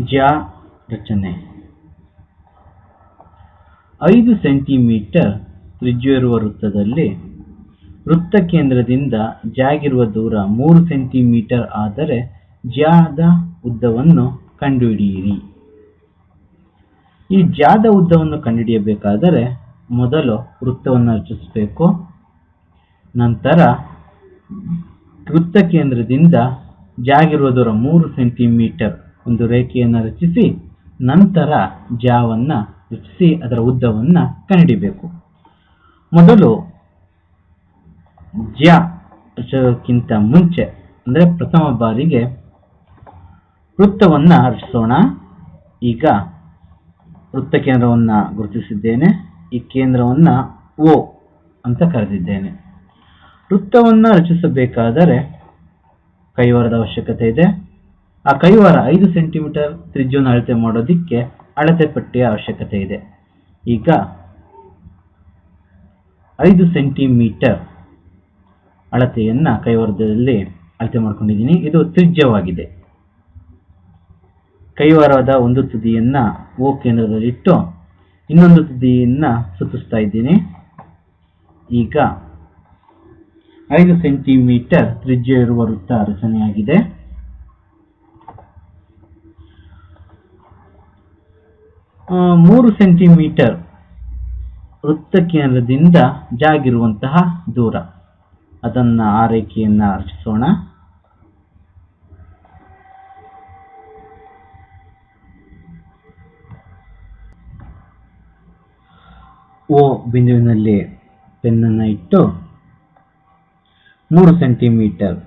ಜ್ಯಾ ರಚನೆ. ಐದು ಸೆಂಟಿಮೀಟರ್ ತ್ರಿಜ್ಯವಿರುವ ವೃತ್ತದಲ್ಲಿ ವೃತ್ತ ಕೇಂದ್ರದಿಂದ ಜಾಗಿರುವ ದೂರ ಮೂರು ಸೆಂಟಿಮೀಟರ್ ಆದರೆ ಜಾದ ಉದ್ದವನ್ನು ಕಂಡುಹಿಡಿಯಿರಿ. ಈ ಜಾದ ಉದ್ದವನ್ನು ಕಂಡುಹಿಡಿಯಬೇಕಾದರೆ ಮೊದಲು ವೃತ್ತವನ್ನು ರಚಿಸಬೇಕು. ನಂತರ ವೃತ್ತ ಕೇಂದ್ರದಿಂದ ಜಾಗಿರುವ ದೂರ ಮೂರು ಸೆಂಟಿಮೀಟರ್ ಒಂದು ರೇಖೆಯನ್ನು ರಚಿಸಿ, ನಂತರ ಜಾವನ್ನು ರಚಿಸಿ, ಅದರ ಉದ್ದವನ್ನು ಕಂಡುಹಿಡಿಯಬೇಕು ಮೊದಲು ಜ್ಯಾ ರಚಿಸೋಕ್ಕಿಂತ ಮುಂಚೆ, ಅಂದರೆ ಪ್ರಥಮ ಬಾರಿಗೆ ವೃತ್ತವನ್ನು ರಚಿಸೋಣ. ಈಗ ವೃತ್ತ ಕೇಂದ್ರವನ್ನು ಗುರುತಿಸಿದ್ದೇನೆ, ಈ ಕೇಂದ್ರವನ್ನು ಓ ಅಂತ ಕರೆದಿದ್ದೇನೆ. ವೃತ್ತವನ್ನು ರಚಿಸಬೇಕಾದರೆ ಕೈವಾರದ ಅವಶ್ಯಕತೆ ಇದೆ. ಆ ಕೈವಾರ ಐದು ಸೆಂಟಿಮೀಟರ್ ತ್ರಿಜ್ಯವನ್ನು ಅಳತೆ ಮಾಡೋದಿಕ್ಕೆ ಅಳತೆ ಪಟ್ಟಿಯ ಅವಶ್ಯಕತೆ ಇದೆ. ಈಗ ಐದು ಸೆಂಟಿಮೀಟರ್ ಅಳತೆಯನ್ನ ಕೈವಾರದಲ್ಲಿ ಅಳತೆ ಮಾಡ್ಕೊಂಡಿದ್ದೀನಿ. ಇದು ತ್ರಿಜ್ಯವಾಗಿದೆ. ಕೈವಾರದ ಒಂದು ತುದಿಯನ್ನ ಓ ಕೇಂದ್ರದಲ್ಲಿಟ್ಟು ಇನ್ನೊಂದು ತುದಿಯನ್ನ ಸುತ್ತಿಸ್ತಾ ಇದ್ದೀನಿ. ಈಗ ಐದು ಸೆಂಟಿಮೀಟರ್ ತ್ರಿಜ್ಯ ಇರುವ ವೃತ್ತ ರಚನೆಯಾಗಿದೆ ಆ, ಮೂರು ಸೆಂಟಿಮೀಟರ್ ವೃತ್ತ ಕೇಂದ್ರದಿಂದ ಜಾಗಿರುವಂತಹ ದೂರ. ಅದನ್ನ ಆ ರೇಖೆಯನ್ನ ರಚಿಸೋಣ. ಓ ಬಿಂದುವಿನಲ್ಲಿ ಪೆನ್ನನ್ನು ಇಟ್ಟು ಮೂರು ಸೆಂಟಿಮೀಟರ್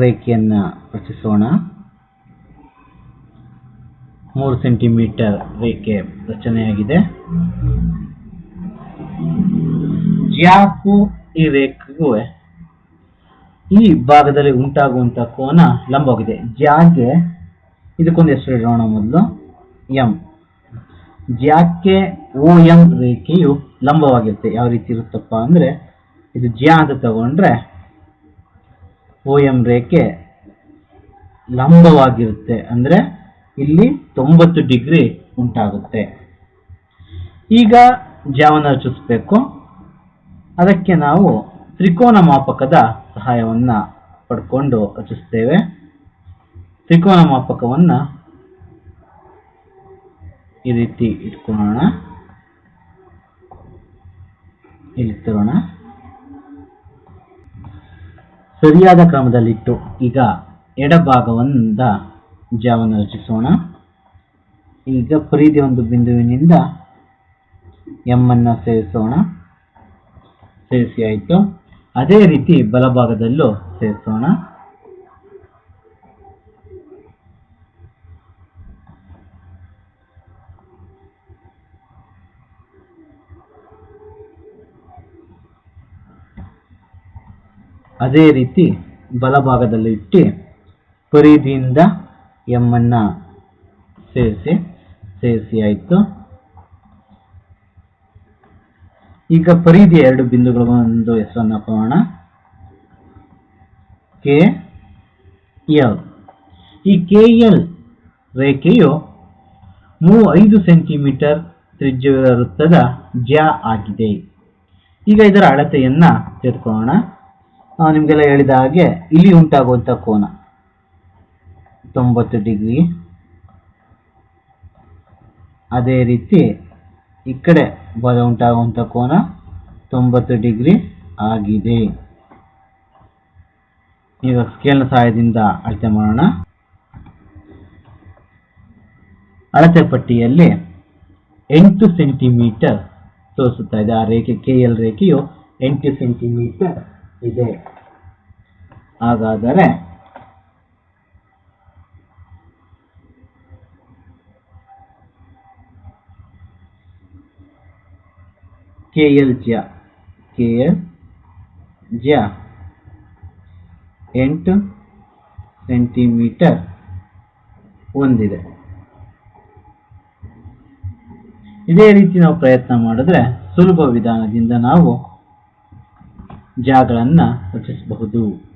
ರೇಖೆಯನ್ನು ರಚಿಸೋಣ. ಮೂರು ಸೆಂಟಿಮೀಟರ್ ರೇಖೆ ರಚನೆಯಾಗಿದೆ. ಯಾಕು ಈ ರೇಖೆಗೂ ಈ ಭಾಗದಲ್ಲಿ ಉಂಟಾಗುವಂತ ಕೋನ ಲಂಬವಾಗಿದೆ. ಜಾಗೆ ಇದಕ್ಕೊಂದು ಹೆಸರು ಇಡೋಣ ಮೊದಲು. ಎಂ. ಜ್ಯಾಕ್ಕೆ ಓ ಎಂ ರೇಖೆಯು ಲಂಬವಾಗಿರುತ್ತೆ. ಯಾವ ರೀತಿ ಇರುತ್ತಪ್ಪ ಅಂದ್ರೆ, ಇದು ಜ್ಯಾ ಅಂತ ತಗೊಂಡ್ರೆ ಓ ಎಂ ರೇಖೆ ಲಂಬವಾಗಿರುತ್ತೆ. ಅಂದ್ರೆ ಇಲ್ಲಿ ತೊಂಬತ್ತು ಡಿಗ್ರಿ ಉಂಟಾಗುತ್ತೆ. ಈಗ ಜಾವನ ರಚಿಸಬೇಕು. ಅದಕ್ಕೆ ನಾವು ತ್ರಿಕೋನ ಮಾಪಕದ ಸಹಾಯವನ್ನು ಪಡ್ಕೊಂಡು ರಚಿಸ್ತೇವೆ. ತ್ರಿಕೋನ ಮಾಪಕವನ್ನು ಈ ರೀತಿ ಇಟ್ಕೊಳ್ಳೋಣ. ಇಲ್ಲಿ ತರೋಣ. ಸರಿಯಾದ ಕ್ರಮದಲ್ಲಿಟ್ಟು ಈಗ ಎಡಭಾಗವನ್ನ ಜಾವನ್ನು ರಚಿಸೋಣ ಈಗ ಪರಿಧಿ ಒಂದು ಬಿಂದುವಿನಿಂದ ಎಂ ಅನ್ನ ಸೇರಿಸೋಣ. ಸೇರಿಸಿ ಆಯಿತು. ಅದೇ ರೀತಿ ಬಲಭಾಗದಲ್ಲೂ ಸೇರಿಸೋಣ. ಅದೇ ರೀತಿ ಬಲಭಾಗದಲ್ಲಿ ಇಟ್ಟು ಪರಿಧಿಯಿಂದ ಎಂ ಅನ್ನ ಸೇರಿಸಿ ಸೇರಿಸಿ ಆಯಿತು. ಈಗ ಪರಿಧಿ ಎರಡು ಬಿಂದುಗಳ ಒಂದು ಹೆಸರನ್ನು ಹಾಕೋಣ ಕೆ ಎಲ್ ಈ ಕೆ ಎಲ್ ರೇಖೆಯು ಮೂ ಐದು ಸೆಂಟಿಮೀಟರ್ ತ್ರಿಜ್ಯವಿರುವ ವೃತ್ತದ ಜ್ಯಾ ಆಗಿದೆ. ಈಗ ಇದರ ಅಳತೆಯನ್ನು ತೆಗೆದುಕೊಳ್ಳೋಣ. ನಾವು ನಿಮಗೆಲ್ಲ ಹೇಳಿದ ಹಾಗೆ ಇಲ್ಲಿ ಉಂಟಾಗುವಂಥ ಕೋನ. ತೊಂಬತ್ತು ಡಿಗ್ರಿ. ಅದೇ ರೀತಿ ಈ ಕಡೆ ಬಲ ಉಂಟಾಗುವಂಥ ಕೋನ ತೊಂಬತ್ತು ಡಿಗ್ರಿ ಆಗಿದೆ. ಈಗ ಸ್ಕೇಲ್ನ ಸಹಾಯದಿಂದ ಅಳತೆ ಮಾಡೋಣ. ಅಳತೆ ಪಟ್ಟಿಯಲ್ಲಿ ಎಂಟು ಸೆಂಟಿಮೀಟರ್ ತೋರಿಸುತ್ತಾ ಇದೆ. ಆ ರೇಖೆ ಕೆ ಎಲ್ ರೇಖೆಯು ಎಂಟು ಸೆಂಟಿಮೀಟರ್ ಇದೆ. ಹಾಗಾದರೆ KL ಕೆ ಎಲ್ ಜ್ಯ ಎಂಟು ಸೆಂಟಿಮೀಟರ್ ಹೊಂದಿದೆ. ಇದೇ ರೀತಿ ನಾವು ಪ್ರಯತ್ನ ಮಾಡಿದ್ರೆ ಸುಲಭ ವಿಧಾನದಿಂದ ನಾವು ಜಾಗಳನ್ನು ರಚಿಸಬಹುದು.